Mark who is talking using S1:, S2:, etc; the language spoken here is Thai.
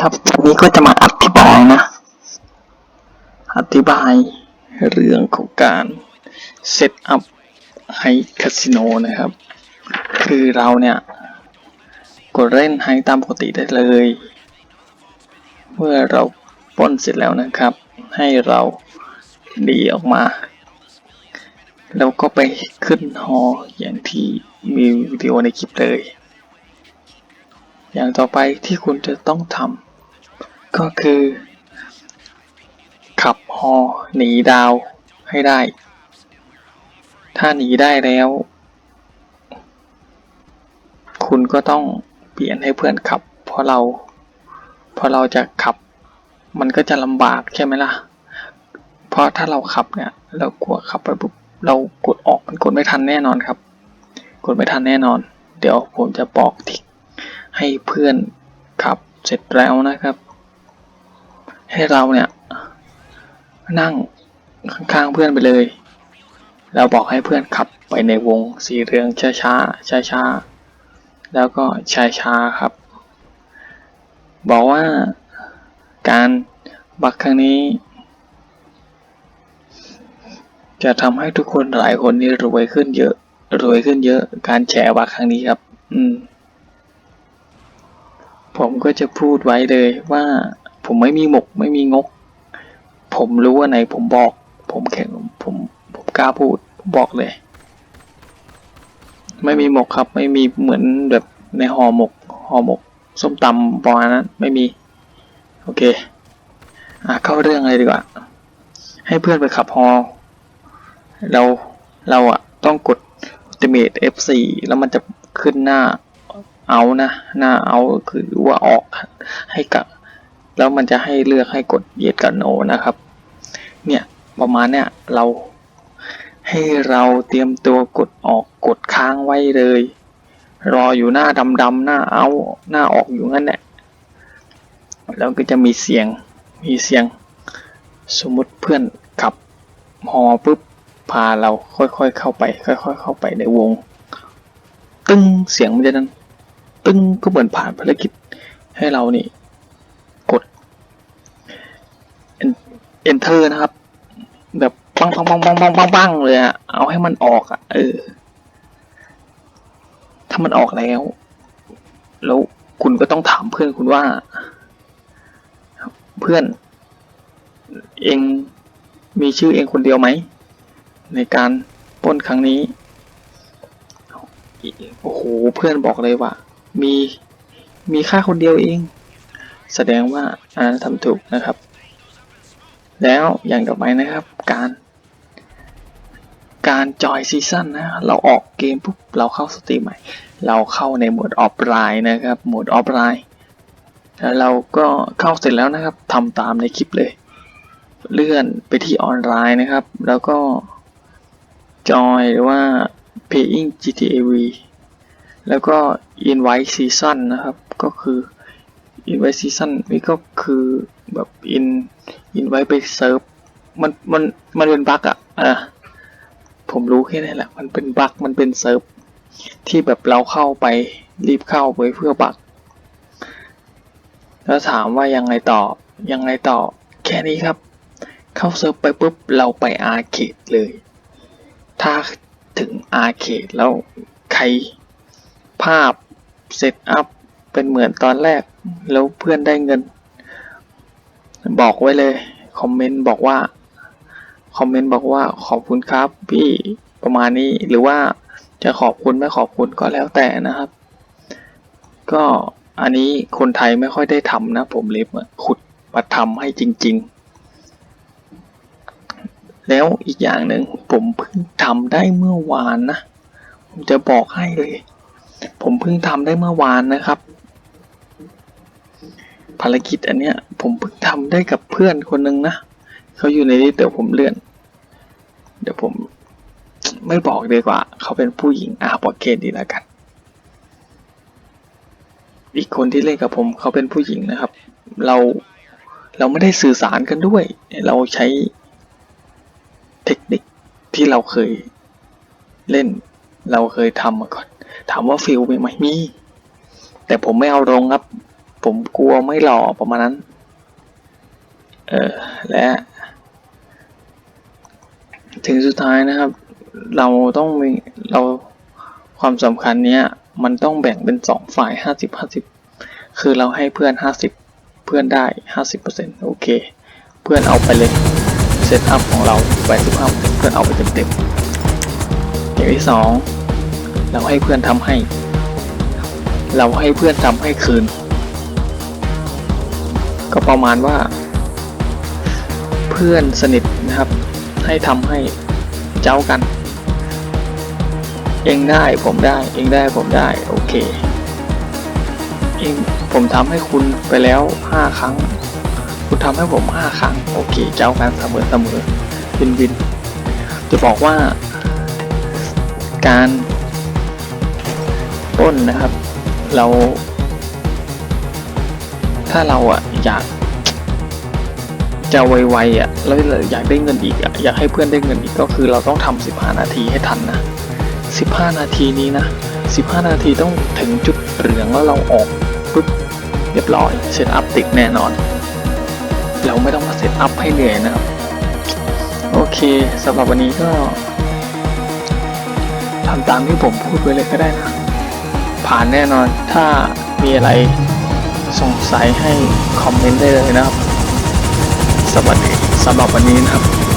S1: ครับวันนี้ก็จะมาอธิบายนะ อธิบายเรื่องของการเซตอัพไฮคาสิโนนะครับ คือเราเนี่ย กดเล่นไฮตามปกติได้เลย เมื่อเราป้นเสร็จแล้วนะครับ ให้เราดีออกมา แล้วก็ไปขึ้นฮออย่างที่มีวิดีโอในคลิปเลย อย่างต่อไปที่คุณจะต้องทำก็คือ ขับฮอหนีดาวให้ได้ ถ้าหนีได้แล้ว คุณก็ต้องเปลี่ยนให้เพื่อนขับ เพราะเราเพราะเราจะขับ มันก็จะลำบากใช่ไหมล่ะ เพราะถ้าเราขับเนี่ย เรากลัวขับไปปุ๊บเรากดออกมันกดไม่ทันแน่นอนครับ กดไม่ทันแน่นอน เดี๋ยวผมจะบอกทิก ให้เพื่อนขับเสร็จแล้วนะครับ ให้เราเนี่ย นั่งข้างๆเพื่อนไปเลย เราบอกให้เพื่อนขับไปในวงสีเหลืองช้าๆช้าๆแล้วก็ช้าๆครับ บอกว่าการบักครั้งนี้ จะทำให้ทุกคนหลายคนนี่รวยขึ้นเยอะรวยขึ้นเยอะการแชร์บักครั้งนี้ครับ อืม ผมก็จะพูดไว้เลยว่า ผมไม่มีหมกไม่มีงก ผมรู้ว่าไหนผมบอก ผมแข็งผมผมกล้าพูดบอกเลย ไม่มีหมกครับ ไม่มีเหมือนแบบในห่อหมกห่อหมก ส้มตำประมาณนั้นไม่มี โอเค อะเข้าเรื่องเลยดีกว่า ให้เพื่อนไปขับฮอเราเราอะต้องกด Ultimate F4 แล้วมันจะขึ้นหน้า เอานะ หน้าเอาคือว่าออกให้กับ แล้วมันจะให้เลือกให้กดเยดกับโนนะครับ เนี่ยประมาณเนี่ยเราให้เราเตรียมตัวกดออกกดค้างไว้เลย รออยู่หน้าดำๆหน้าเอาหน้าออกอยู่งั้นแหละแล้วก็จะมีเสียงมีเสียง สมมติเพื่อนขับฮอปุ๊บพาเราค่อยๆเข้าไป ค่อย ๆ เข้าไปในวง ตึ้งเสียงมันจะนั้น ตึ้งก็เหมือนผ่านภารกิจให้เรานี่ กด enter นะครับ แบบปังปังปังปังปังปังปังเลยอะเอาให้มันออกอะเออ ถ้ามันออกแล้ว แล้วคุณก็ต้องถามเพื่อนคุณว่า เพื่อน เองมีชื่อเองคนเดียวไหม ในการป้นครั้งนี้ โอ้โห เพื่อนบอกเลยว่า มีมีค่าคนเดียวเอง แสดงว่าอันนั้นทำถูกนะครับ แล้วอย่างต่อไปนะครับ การ การจอยซีซั่นนะ เราออกเกมปุ๊บเราเข้าสตรีมใหม่ เราเข้าในโหมดออฟไลน์นะครับโหมดออฟไลน์แล้วเราก็เข้าเสร็จแล้วนะครับทำตามในคลิปเลย เลื่อนไปที่ออนไลน์นะครับ แล้วก็จอยหรือว่า paying GTA V แล้วก็ invite season นะครับ ก็คือ invite season นี่ก็คือแบบ in invite ไปเซิร์ฟมันมันมันเป็นบั๊กอะอะผมรู้แค่นี้แหละ มันเป็นบั๊กมันเป็นเซิร์ฟที่แบบเราเข้าไปรีบเข้าไปเพื่อบักแล้วถามว่ายังไงต่อยังไงต่อแค่นี้ครับ เข้าเซิร์ฟไปปุ๊บเราไปอาร์เคดเลย ถ้าถึงอาร์เคดแล้วใคร ภาพเซตอัพเป็นเหมือนตอนแรก แล้วเพื่อนได้เงิน บอกไว้เลย คอมเมนต์บอกว่า คอมเมนต์บอกว่าขอบคุณครับ พี่ประมาณนี้หรือว่าจะขอบคุณไม่ขอบคุณก็แล้วแต่นะครับ ก็อันนี้คนไทยไม่ค่อยได้ทำนะ ผมเลยมาขุดมาทำให้จริง ๆ แล้วอีกอย่างหนึ่งผมเพิ่งทำได้เมื่อวานนะ ผมจะบอกให้เลย ผมเพิ่งทำได้เมื่อวานนะครับ ภารกิจอันเนี้ย ผมเพิ่งทำได้กับเพื่อนคนหนึ่งนะเขาอยู่ในนี้เดี๋ยวผมเลื่อน เดี๋ยวผมไม่บอกดีกว่า เขาเป็นผู้หญิงอ่าบอกเกณฑ์ดีแล้วกัน อีกคนที่เล่นกับผมเขาเป็นผู้หญิงนะครับ เราเราไม่ได้สื่อสารกันด้วย เราใช้เทคนิคที่เราเคยเล่น เราเคยทำมาก่อน ถามว่าฟิลมีไหมมี แต่ผมไม่เอาลงครับ ผมกลัวไม่หล่อประมาณนั้น เออ และ ถึงสุดท้ายนะครับ เราต้องมีเราความสำคัญเนี้ย มันต้องแบ่งเป็นสองฝ่ายห้าสิบห้าสิบคือเราให้เพื่อนห้าสิบเพื่อนได้ห้าสิบเปอร์เซ็นต์โอเค เพื่อนเอาไปเลยเซตอัพของเราไปสิบห้าเพื่อนเอาไปเต็มๆอย่างที่สอง เราให้เพื่อนทำให้ เราให้เพื่อนทำให้คืน ก็ประมาณว่า เพื่อนสนิทนะครับ ให้ทำให้เจ้ากัน เองได้ผมได้ เองได้ผมได้ โอเค เองผมทำให้คุณไปแล้วห้าครั้ง คุณทำให้ผมห้าครั้ง โอเค เจ้ากันเสมอเสมอวินวิน จะบอกว่าการ ปล้นนะครับ เรา ถ้าเราอะอยาก จะไวๆอะแล้วอยากได้เงินอีกอะอยากให้เพื่อนได้เงินอีกก็คือเราต้องทำ15 นาทีให้ทันนะ 15 นาทีนี้นะ 15 นาทีต้องถึงจุดเหลืองแล้วเราออกปุ๊บเรียบร้อยเซตอัพติดแน่นอน เราไม่ต้องมาเซตอัพให้เหนื่อยนะครับ โอเคสำหรับวันนี้ก็ทำตามที่ผมพูดไว้เลยก็ได้นะ ผ่านแน่นอน ถ้ามีอะไรสงสัยให้คอมเมนต์ได้เลยนะครับ สวัสดีสำหรับวันนี้นะครับ